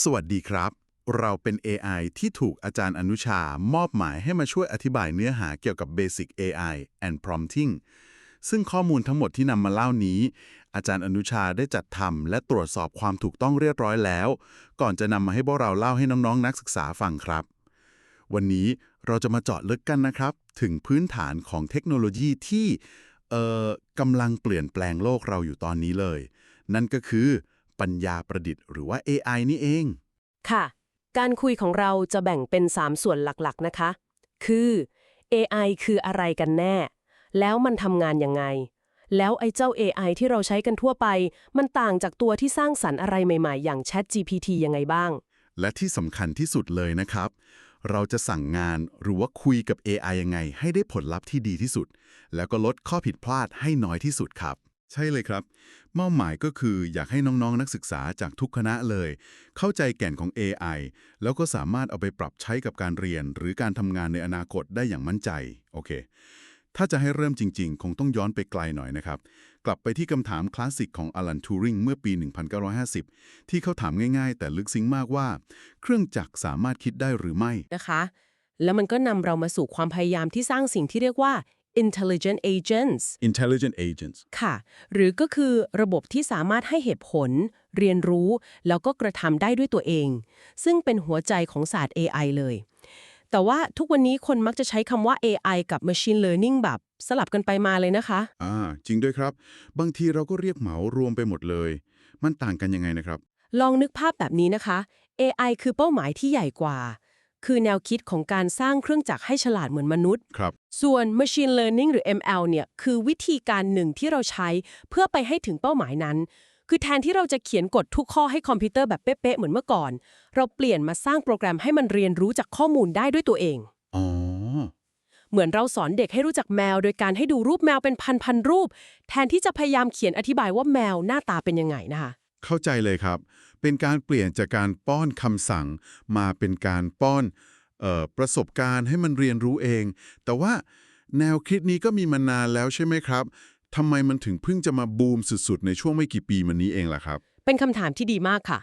สวัสดีครับ เราเป็น AI ที่ถูกอาจารย์อนุชามอบหมายให้มาช่วยอธิบายเนื้อหาเกี่ยวกับ Basic AI and Prompting ซึ่งข้อมูลทั้งหมดที่นำมาเล่านี้ อาจารย์อนุชาได้จัดทำและตรวจสอบความถูกต้องเรียบร้อยแล้ว ก่อนจะนำมาให้พวกเราเล่าให้น้องๆ นักศึกษาฟังครับ วันนี้เราจะมาเจาะลึกกันนะครับ ถึงพื้นฐานของเทคโนโลยีที่เอ่อกำลังเปลี่ยนแปลงโลกเราอยู่ตอนนี้เลย นั่นก็คือ ปัญญาประดิษฐ์หรือว่า AI นี่เอง ค่ะ การคุยของเราจะแบ่งเป็น 3 ส่วนหลักๆนะคะ คือ AI คืออะไรกันแน่ แล้วมันทำงานยังไง แล้วไอ้เจ้า AI ที่เราใช้กันทั่วไป มันต่างจากตัวที่สร้างสรรค์อะไรใหม่ๆ อย่าง ChatGPT ยังไงบ้าง และที่สำคัญที่สุดเลยนะครับ เราจะสั่งงานหรือว่าคุยกับ AI ยังไง ให้ได้ผลลัพธ์ที่ดีที่สุด แล้วก็ลดข้อผิดพลาดให้น้อยที่สุดครับ ใช่เลยครับ เป้าหมายก็คืออยากให้น้องๆ นักศึกษาจากทุกคณะเลย เข้าใจแก่นของ AI แล้วก็สามารถเอาไปปรับใช้กับการเรียน หรือการทำงานในอนาคตได้อย่างมั่นใจ โอเค ถ้าจะให้เริ่มจริง ๆ คงต้องย้อนไปไกลหน่อยนะครับ กลับไปที่คำถามคลาสสิกของอลันทูริงเมื่อปี 1950 ที่เขาถามง่ายๆ แต่ลึกซึ้งมากว่า เครื่องจักรสามารถคิดได้หรือไม่นะคะ แล้วมันก็นำเรามาสู่ความพยายามที่สร้างสิ่งที่เรียกว่า intelligent agents intelligent agents ค่ะ หรือก็คือระบบที่สามารถให้เหตุผล เรียนรู้ แล้วก็กระทำได้ด้วยตัวเอง ซึ่งเป็นหัวใจของศาสตร์ AI เลย แต่ว่าทุกวันนี้คนมักจะใช้คำว่า AI กับ machine learning แบบ สลับกันไปมาเลยนะคะ อ่า จริงด้วยครับ บางทีเราก็เรียกเหมารวมไปหมดเลย มันต่างกันยังไงนะครับ ลองนึกภาพแบบนี้นะคะ AI คือเป้าหมายที่ใหญ่กว่า คือแนวคิดของการสร้างเครื่องจักรให้ฉลาดเหมือนมนุษย์ ครับ ส่วน machine learning หรือ ML เนี่ยคือวิธีการหนึ่งที่เราใช้เพื่อไปให้ถึงเป้าหมายนั้น คือแทนที่เราจะเขียนกฎทุกข้อให้คอมพิวเตอร์แบบเป๊ะๆเหมือนเมื่อก่อน เราเปลี่ยนมาสร้างโปรแกรมให้มันเรียนรู้จากข้อมูลได้ด้วยตัวเอง อ๋อ เหมือนเราสอนเด็กให้รู้จักแมว โดยการให้ดูรูปแมวเป็นพันๆรูป แทนที่จะพยายามเขียนอธิบายว่าแมวหน้าตาเป็นยังไงนะคะ เข้าใจเลยครับ เป็นการเปลี่ยนจากการป้อนคำสั่ง มาเป็นการป้อนเออประสบการณ์ให้มันเรียนรู้เอง แต่ว่าแนวคิดนี้ก็มีมานานแล้วใช่ไหมครับทำไมมันถึงเพิ่งจะมาบูมสุดๆ ในช่วงไม่กี่ปีมานี้เองล่ะครับ เป็นคำถามที่ดีมากค่ะ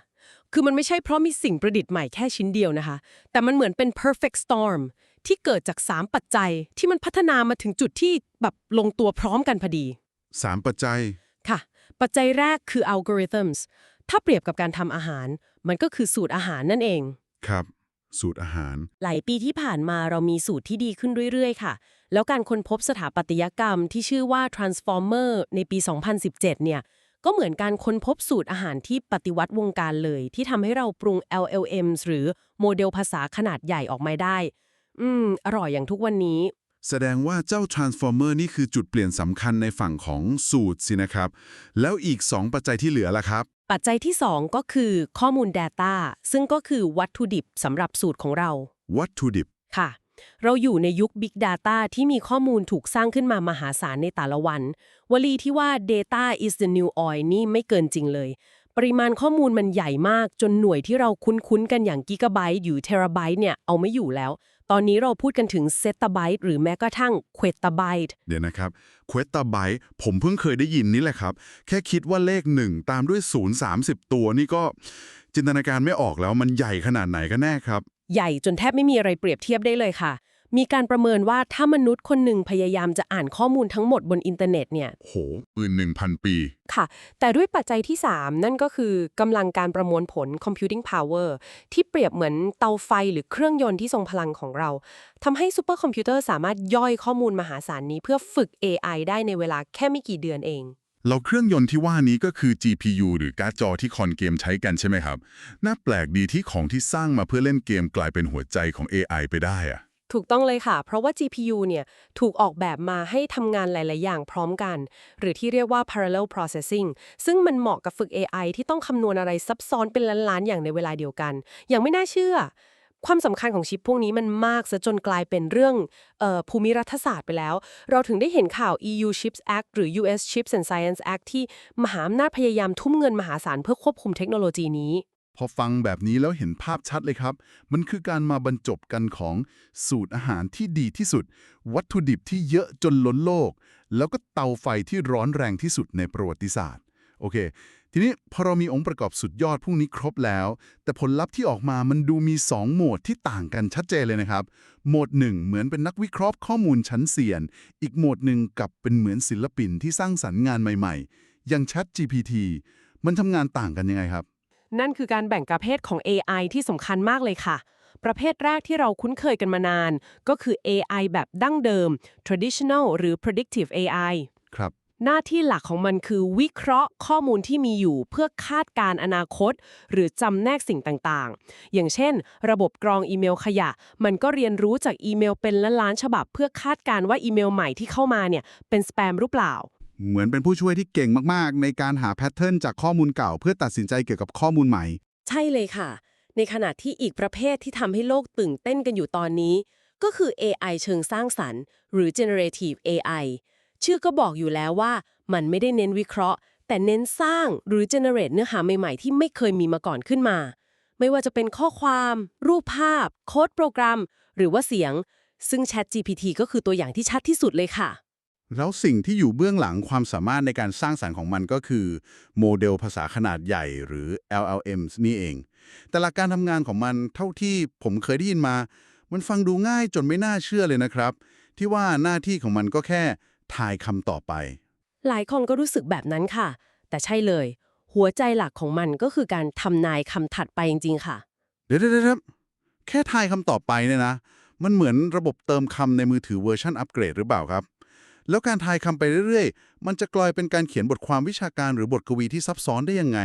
คือมันไม่ใช่เพราะมีสิ่งประดิษฐ์ใหม่แค่ชิ้นเดียวนะคะ แต่มันเหมือนเป็น perfect storm ที่เกิดจาก 3 ปัจจัยที่มันพัฒนามาถึงจุดที่แบบลงตัวพร้อมกันพอดี 3 ปัจจัยค่ะ ปัจจัยแรกคือ algorithms ถ้าเปรียบกับการทำอาหาร มันก็คือสูตรอาหารนั่นเอง ครับ สูตรอาหาร หลายปีที่ผ่านมาเรามีสูตรที่ดีขึ้นเรื่อยๆ ค่ะ แล้วการค้นพบสถาปัตยกรรมที่ชื่อว่า transformer ในปี 2017 เนี่ย ก็เหมือนการค้นพบสูตรอาหารที่ปฏิวัติวงการเลย ที่ทำให้เราปรุง LLMs หรือโมเดลภาษาขนาดใหญ่ออกมาได้ อืม อร่อยอย่างทุกวันนี้ แสดงว่าเจ้า transformer นี่คือจุดเปลี่ยนสำคัญในฝั่งของสูตรสินะครับ แล้วอีก 2 ปัจจัยที่เหลือล่ะครับ ปัจจัยที่ 2 ก็คือข้อมูล Data ซึ่งก็คือวัตถุดิบสำหรับสูตรของเรา วัตถุดิบค่ะ เราอยู่ในยุค Big Data ที่มีข้อมูลถูกสร้างขึ้นมามหาศาลในแต่ละวัน วลีที่ว่า data is the new oil นี่ไม่เกินจริงเลย ปริมาณข้อมูลมันใหญ่มากจนหน่วยที่เราคุ้นๆกันอย่างกิกะไบต์อยู่เทราไบต์เนี่ยเอาไม่อยู่แล้ว ตอนนี้เราพูดกันถึงเซตตาไบต์หรือแม้กระทั่งเควตาไบต์เดี๋ยวนะครับเควตาไบต์ผมเพิ่งเคยได้ยินนี่แหละครับ แค่คิดว่าเลข 1 ตามด้วย 0 30 ตัวนี่ก็จินตนาการไม่ออกแล้วมันใหญ่ขนาดไหนกันแน่ครับ ใหญ่จนแทบไม่มีอะไรเปรียบเทียบได้เลยค่ะ มีการประเมินว่าถ้ามนุษย์คนหนึ่งพยายามจะอ่านข้อมูลทั้งหมดบนอินเทอร์เน็ตเนี่ย โหปืนหนึ่งพันปี ค่ะ แต่ด้วยปัจจัยที่ 3 นั่นก็คือกำลังการประมวลผล computing power ที่เปรียบเหมือนเตาไฟหรือเครื่องยนต์ที่ทรงพลังของเราทำให้ซูเปอร์คอมพิวเตอร์สามารถย่อยข้อมูลมหาศาลนี้เพื่อฝึก AI ได้ในเวลาแค่ไม่กี่เดือนเองเราเครื่องยนต์ที่ว่านี้ก็คือ GPU หรือการ์ดจอที่คอนเกมใช้กันใช่ไหมครับ น่าแปลกดีที่ของที่สร้างมาเพื่อเล่นเกมกลายเป็นหัวใจของ AI ไปได้อะ ถูกต้องเลยค่ะ เพราะว่า GPU เนี่ยถูกออกแบบมาให้ทำงานหลาย ๆ อย่างพร้อมกัน หรือที่เรียกว่า parallel processing ซึ่งมันเหมาะกับฝึก AI ที่ต้องคำนวณอะไรซับซ้อนเป็นล้าน ๆ อย่างในเวลาเดียวกัน อย่างไม่น่าเชื่อ ความสำคัญของชิปพวกนี้มันมากซะจนกลายเป็นเรื่องออภูมิรัฐศาสตร์ไปแล้ว เราถึงได้เห็นข่าว EU Chips Act หรือ US Chips and Science Act ที่มหาอำนาจพยายามทุ่มเงินมหาศาลเพื่อควบคุมเทคโนโลยีนี้ พอฟังแบบนี้แล้วเห็นภาพชัดเลยครับ มันคือการมาบรรจบกันของสูตรอาหารที่ดีที่สุด วัตถุดิบที่เยอะจนล้นโลก แล้วก็เตาไฟที่ร้อนแรงที่สุดในประวัติศาสตร์ โอเค ทีนี้พอเรามีองค์ประกอบสุดยอดพวกนี้ครบแล้ว แต่ผลลัพธ์ที่ออกมามันดูมี 2 โหมดที่ต่างกันชัดเจนเลยนะครับ โหมดหนึ่งเหมือนเป็นนักวิเคราะห์ข้อมูลชั้นเซียน อีกโหมดหนึ่งกับเป็นเหมือนศิลปินที่สร้างสรรค์งานใหม่ ๆ อย่าง Chat GPT มันทำงานต่างกันยังไงครับ นั่นคือการแบ่งประเภทของ AI ที่สำคัญมากเลยค่ะ ประเภทแรกที่เราคุ้นเคยกันมานาน ก็คือ AI แบบดั้งเดิม traditional หรือ predictive AI ครับ หน้าที่หลักของมันคือวิเคราะห์ข้อมูลที่มีอยู่เพื่อคาดการณ์อนาคต หรือจำแนกสิ่งต่างๆ อย่างเช่น ระบบกรองอีเมลขยะ มันก็เรียนรู้จากอีเมลเป็นล้านๆฉบับ เพื่อคาดการณ์ว่าอีเมลใหม่ที่เข้ามาเนี่ยเป็นสแปมหรือเปล่า เหมือนเป็นผู้ช่วยที่เก่งมาก ๆ ในการหาแพทเทิร์นจากข้อมูลเก่า เพื่อตัดสินใจเกี่ยวกับข้อมูลใหม่ ใช่เลยค่ะ ในขณะที่อีกประเภทที่ทำให้โลกตื่นเต้นกันอยู่ตอนนี้ ก็คือ AI เชิงสร้างสรรค์ หรือ generative AI ชื่อก็บอกอยู่แล้วว่ามันไม่ได้เน้นวิเคราะห์ แต่เน้นสร้างหรือ generate เนื้อหาใหม่ ๆ ที่ไม่เคยมีมาก่อนขึ้นมา ไม่ว่าจะเป็นข้อความ รูปภาพ โค้ดโปรแกรม หรือว่าเสียง ซึ่ง Chat GPT ก็คือตัวอย่างที่ชัดที่สุดเลยค่ะ แล้วสิ่งที่อยู่เบื้องหลังความสามารถในการสร้างสรรค์ของมันก็คือ โมเดลภาษาขนาดใหญ่หรือ LLMs นี่เอง แต่หลักการทำงานของมันเท่าที่ผมเคยได้ยินมา มันฟังดูง่ายจนไม่น่าเชื่อเลยนะครับ ที่ว่าหน้าที่ของมันก็แค่ทายคำต่อไป หลายคนก็รู้สึกแบบนั้นค่ะ แต่ใช่เลย หัวใจหลักของมันก็คือการทำนายคำถัดไปจริงๆค่ะ เดี๋ยวๆๆๆแค่ทายคำต่อไปเนี่ยนะ มันเหมือนระบบเติมคำในมือถือเวอร์ชันอัปเกรดหรือเปล่าครับ แล้วการทายคำไปเรื่อยๆ มันจะกลายเป็นการเขียนบทความวิชาการหรือบทกวีที่ซับซ้อนได้ยังไง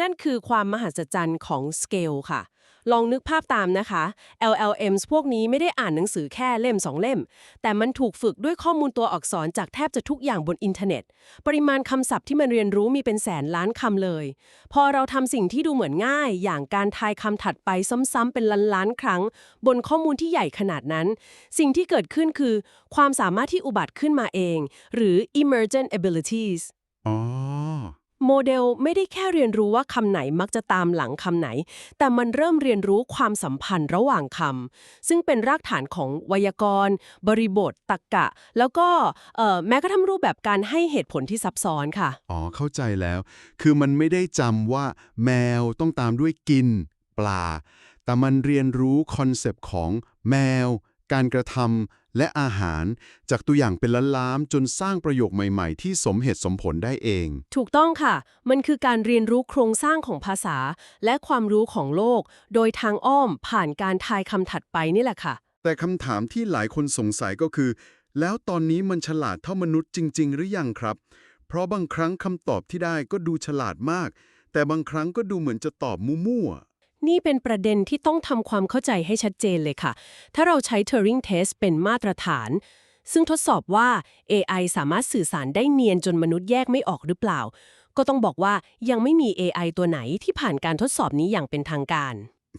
นั่นคือความมหัศจรรย์ของสเกลค่ะ ลองนึกภาพตามนะคะ LLMs พวกนี้ไม่ได้อ่านหนังสือแค่เล่ม 2 เล่ม แต่มันถูกฝึกด้วยข้อมูลตัวอักษรจากแทบจะทุกอย่างบนอินเทอร์เน็ต ปริมาณคำศัพท์ที่มันเรียนรู้มีเป็นแสนล้านคำเลย พอเราทำสิ่งที่ดูเหมือนง่าย อย่างการทายคำถัดไปซ้ำๆเป็นล้านๆครั้ง บนข้อมูลที่ใหญ่ขนาดนั้น สิ่งที่เกิดขึ้นคือ ความสามารถที่อุบัติขึ้นมาเอง หรือ emergent abilities อ๋อ โมเดลไม่ได้แค่เรียนรู้ว่าคำไหนมักจะตามหลังคำไหน แต่มันเริ่มเรียนรู้ความสัมพันธ์ระหว่างคำซึ่งเป็นรากฐานของไวยากรณ์ บริบทตรรกะ แล้วก็แม้กระทั่งรูปแบบการให้เหตุผลที่ซับซ้อนค่ะ อ๋อ เข้าใจแล้ว คือมันไม่ได้จำว่า แมวต้องตามด้วยกิน ปลา แต่มันเรียนรู้คอนเซปต์ของแมว การกระทำ และอาหารจากตัวอย่างเป็นล้านๆจนสร้างประโยคใหม่ๆ ที่สมเหตุสมผลได้เอง ถูกต้องค่ะ มันคือการเรียนรู้โครงสร้างของภาษา และความรู้ของโลก โดยทางอ้อมผ่านการทายคำถัดไปนี่แหละค่ะ แต่คำถามที่หลายคนสงสัยก็คือ แล้วตอนนี้มันฉลาดเท่ามนุษย์จริง ๆ หรือยังครับ เพราะบางครั้งคำตอบที่ได้ก็ดูฉลาดมาก แต่บางครั้งก็ดูเหมือนจะตอบมั่วๆ นี่เป็นประเด็นที่ต้องทำความเข้าใจให้ชัดเจนเลยค่ะ ถ้าเราใช้ Turing Test เป็นมาตรฐาน ซึ่งทดสอบว่า AI สามารถสื่อสารได้เนียนจนมนุษย์แยกไม่ออกหรือเปล่า ก็ต้องบอกว่ายังไม่มี AI ตัวไหนที่ผ่านการทดสอบนี้อย่างเป็นทางการ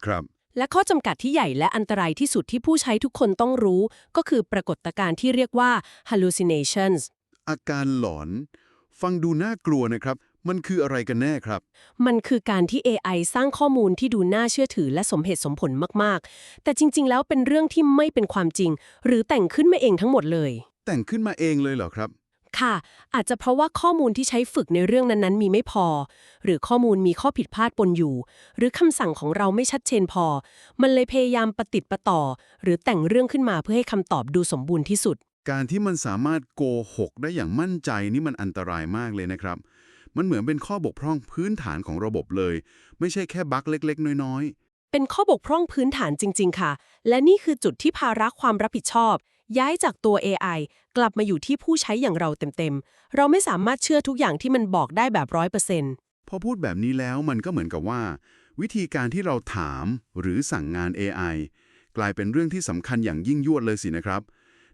ครับและข้อจำกัดที่ใหญ่และอันตรายที่สุดที่ผู้ใช้ทุกคนต้องรู้ ก็คือปรากฏการณ์ที่เรียกว่า hallucinations อาการหลอน ฟังดูน่ากลัวนะครับ มันคืออะไรกันแน่ครับ มันคือการที่ AI สร้างข้อมูลที่ดูน่าเชื่อถือและสมเหตุสมผลมาก ๆ แต่จริง ๆ แล้วเป็นเรื่องที่ไม่เป็นความจริง หรือแต่งขึ้นมาเองทั้งหมดเลย แต่งขึ้นมาเองเลยเหรอครับ ค่ะ อาจจะเพราะว่าข้อมูลที่ใช้ฝึกในเรื่องนั้นๆ มีไม่พอ หรือข้อมูลมีข้อผิดพลาดปนอยู่ หรือคำสั่งของเราไม่ชัดเจนพอ มันเลยพยายามประติดประต่อ หรือแต่งเรื่องขึ้นมาเพื่อให้คำตอบดูสมบูรณ์ที่สุด การที่มันสามารถโกหกได้อย่างมั่นใจนี่มันอันตรายมากเลยนะครับ มันเหมือนเป็นข้อบกพร่องพื้นฐานของระบบเลย ไม่ใช่แค่บั๊กเล็ก ๆ น้อยเป็นข้อบกพร่องพื้นฐานจริง ๆ ค่ะ และนี่คือจุดที่ภาระความรับผิดชอบ ย้ายจากตัว AI กลับมาอยู่ที่ผู้ใช้อย่างเราเต็มๆ เราไม่สามารถเชื่อทุกอย่างที่มันบอกได้แบบร้อยเปอร์เซ็นต์ๆพอพูดแบบนี้แล้วมันก็เหมือนกับว่า วิธีการที่เราถามหรือสั่งงาน AI กลายเป็นเรื่องที่สำคัญอย่างยิ่งยวดเลยสินะครับ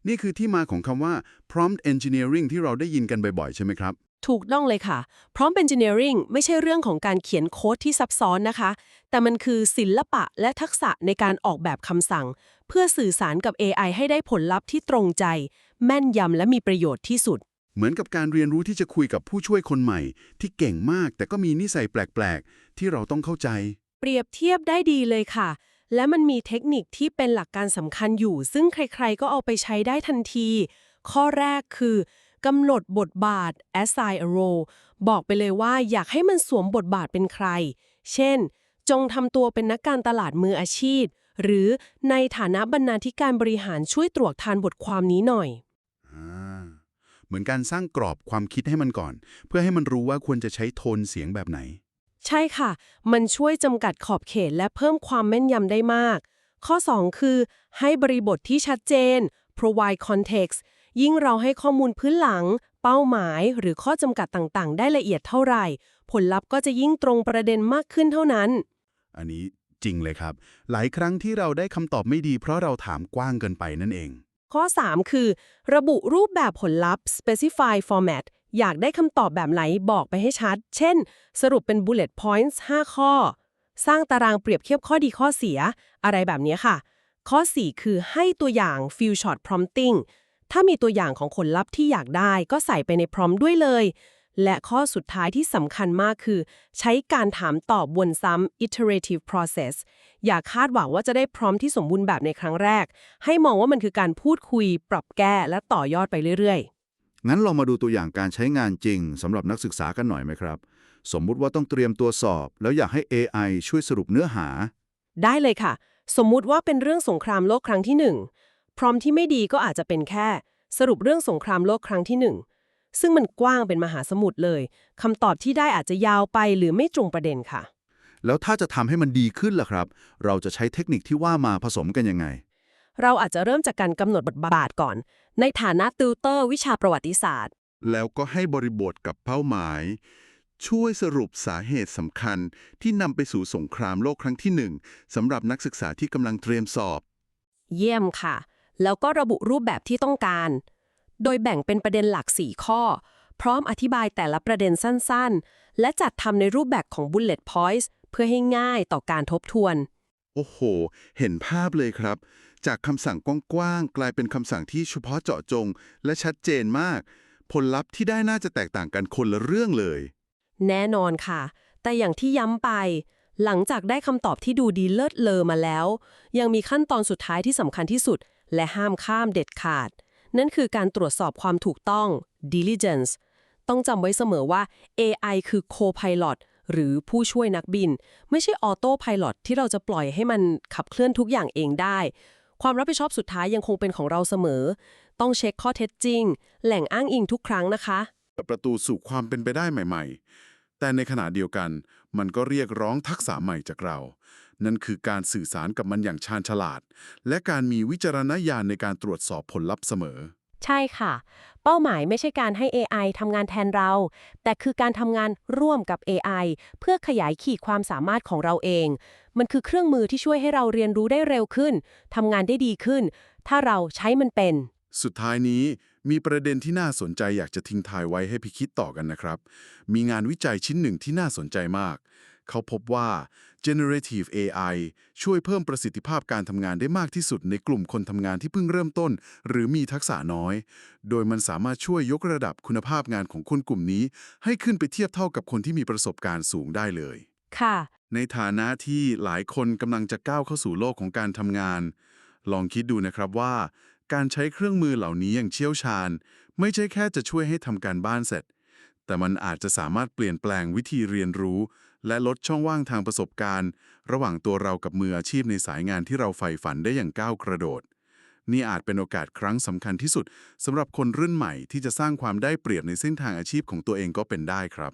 นี่คือที่มาของคำว่า prompt engineering ที่เราได้ยินกันบ่อยๆ ใช่ไหมครับ ถูกต้องเลยค่ะ พร้อม engineering ไม่ใช่เรื่องของการเขียนโค้ดที่ซับซ้อนนะคะ แต่มันคือศิลปะและทักษะในการออกแบบคำสั่ง เพื่อสื่อสารกับ AI ให้ได้ผลลัพธ์ที่ตรงใจ แม่นยำและมีประโยชน์ที่สุด เหมือนกับการเรียนรู้ที่จะคุยกับผู้ช่วยคนใหม่ ที่เก่งมากแต่ก็มีนิสัยแปลกๆ ที่เราต้องเข้าใจ เปรียบเทียบได้ดีเลยค่ะ และมันมีเทคนิคที่เป็นหลักการสำคัญอยู่ ซึ่งใครๆ ก็เอาไปใช้ได้ทันที ข้อแรกคือ กกำหนดบทบาท assign a role บอกไปเลยว่าอยากให้มันสวมบทบาทเป็นใคร เช่น จงทำตัวเป็นนักการตลาดมืออาชีพ หรือในฐานะบรรณาธิการบริหารช่วยตรวจทานบทความนี้หน่อยอ่าเหมือนการสร้างกรอบความคิดให้มันก่อน เพื่อให้มันรู้ว่าควรจะใช้โทนเสียงแบบไหน ใช่ค่ะ มันช่วยจำกัดขอบเขตและเพิ่มความแม่นยำได้มาก ข้อ 2 คือ ให้บริบทที่ชัดเจน provide context ยิ่งเราให้ข้อมูลพื้นหลัง เป้าหมายหรือข้อจำกัดต่างๆ ได้ละเอียดเท่าไหร่ ผลลัพธ์ก็จะยิ่งตรงประเด็นมากขึ้นเท่านั้น อันนี้จริงเลยครับ หลายครั้งที่เราได้คำตอบไม่ดี เพราะเราถามกว้างเกินไปนั่นเอง ข้อ 3 คือ ระบุรูปแบบผลลัพธ์ specify format อยากได้คำตอบแบบไหนบอกไปให้ชัด เช่น สรุปเป็น bullet points 5 ข้อ สร้างตารางเปรียบเทียบข้อดีข้อเสีย อะไรแบบนี้ค่ะ ข้อ 4 คือให้ตัวอย่าง few shot prompting ถ้ามีตัวอย่างของผลลัพธ์ที่อยากได้ก็ใส่ไปในพร้อมด้วยเลย และข้อสุดท้ายที่สำคัญมากคือ ใช้การถามตอบวนซ้ำ iterative process อย่าคาดหวังว่าจะได้พร้อมที่สมบูรณ์แบบในครั้งแรก ให้มองว่ามันคือการพูดคุย ปรับแก้และต่อยอดไปเรื่อยงั้นเรามาดูตัวอย่างการใช้งานจริงสำหรับนักศึกษากันหน่อยไหมครับ สมมุติว่าต้องเตรียมตัวสอบ แล้วอยากให้ AI ช่วยสรุปเนื้อหาๆได้เลยค่ะ สมมุติว่าเป็นเรื่องสงครามโลกครั้งที่หนึ่ง พร้อมที่ไม่ดีก็อาจจะเป็นแค่ สรุปเรื่องสงครามโลกครั้งที่หนึ่งซึ่งมันกว้างเป็นมหาสมุทรเลยคำตอบที่ได้อาจจะยาวไปหรือไม่ตรงประเด็นค่ะ แล้วถ้าจะทำให้มันดีขึ้นล่ะครับ เราจะใช้เทคนิคที่ว่ามาผสมกันยังไง เราอาจจะเริ่มจากการกำหนดบทบาทก่อน ในฐานะติวเตอร์วิชาประวัติศาสตร์ แล้วก็ให้บริบทกับเป้าหมาย ช่วยสรุปสาเหตุสำคัญที่นำไปสู่สงครามโลกครั้งที่หนึ่งสำหรับนักศึกษาที่กำลังเตรียมสอบ เยี่ยมค่ะ แล้วก็ระบุรูปแบบที่ต้องการ โดยแบ่งเป็นประเด็นหลัก 4 ข้อ พร้อมอธิบายแต่ละประเด็นสั้นๆ และจัดทำในรูปแบบของ bullet points เพื่อให้ง่ายต่อการทบทวน โอ้โห เห็นภาพเลยครับ จากคำสั่งกว้างๆ กลายเป็นคำสั่งที่เฉพาะเจาะจง และชัดเจนมาก ผลลัพธ์ที่ได้น่าจะแตกต่างกันคนละเรื่องเลย แน่นอนค่ะ แต่อย่างที่ย้ำไป หลังจากได้คำตอบที่ดูดีเลิศเลอมาแล้ว ยังมีขั้นตอนสุดท้ายที่สำคัญที่สุด และห้ามข้ามเด็ดขาด นั่นคือการตรวจสอบความถูกต้อง diligence ต้องจำไว้เสมอว่า AI คือ co-pilot หรือผู้ช่วยนักบิน ไม่ใช่ auto pilot ที่เราจะปล่อยให้มันขับเคลื่อนทุกอย่างเองได้ ความรับผิดชอบสุดท้ายยังคงเป็นของเราเสมอ ต้องเช็คข้อเท็จจริง แหล่งอ้างอิงทุกครั้งนะคะ ประตูสู่ความเป็นไปได้ใหม่ ๆ แต่ในขณะเดียวกัน มันก็เรียกร้องทักษะใหม่จากเรา นั่นคือการสื่อสารกับมันอย่างชาญฉลาด และการมีวิจารณญาณในการตรวจสอบผลลัพธ์เสมอ ใช่ค่ะ เป้าหมายไม่ใช่การให้ AI ทำงานแทนเรา แต่คือการทำงานร่วมกับ AI เพื่อขยายขีดความสามารถของเราเอง มันคือเครื่องมือที่ช่วยให้เราเรียนรู้ได้เร็วขึ้นทำงานได้ดีขึ้น ถ้าเราใช้มันเป็น สุดท้ายนี้ มีประเด็นที่น่าสนใจอยากจะทิ้งท้ายไว้ให้พี่คิดต่อกันนะครับ มีงานวิจัยชิ้นหนึ่งที่น่าสนใจมาก เขาพบว่า generative AI ช่วยเพิ่มประสิทธิภาพการทำงานได้มากที่สุดในกลุ่มคนทำงานที่เพิ่งเริ่มต้น หรือมีทักษะน้อย โดยมันสามารถช่วยยกระดับคุณภาพงานของคนกลุ่มนี้ ให้ขึ้นไปเทียบเท่ากับคนที่มีประสบการณ์สูงได้เลย ค่ะ ในฐานะที่หลายคนกำลังจะก้าวเข้าสู่โลกของการทำงาน ลองคิดดูนะครับว่า การใช้เครื่องมือเหล่านี้อย่างเชี่ยวชาญ ไม่ใช่แค่จะช่วยให้ทำการบ้านเสร็จ แต่มันอาจจะสามารถเปลี่ยนแปลงวิธีเรียนรู้ และลดช่องว่างทางประสบการณ์ ระหว่างตัวเรากับมืออาชีพในสายงานที่เราใฝ่ฝันได้อย่างก้าวกระโดด นี่อาจเป็นโอกาสครั้งสำคัญที่สุดสำหรับคนรุ่นใหม่ที่จะสร้างความได้เปรียบในเส้นทางอาชีพของตัวเองก็เป็นได้ครับ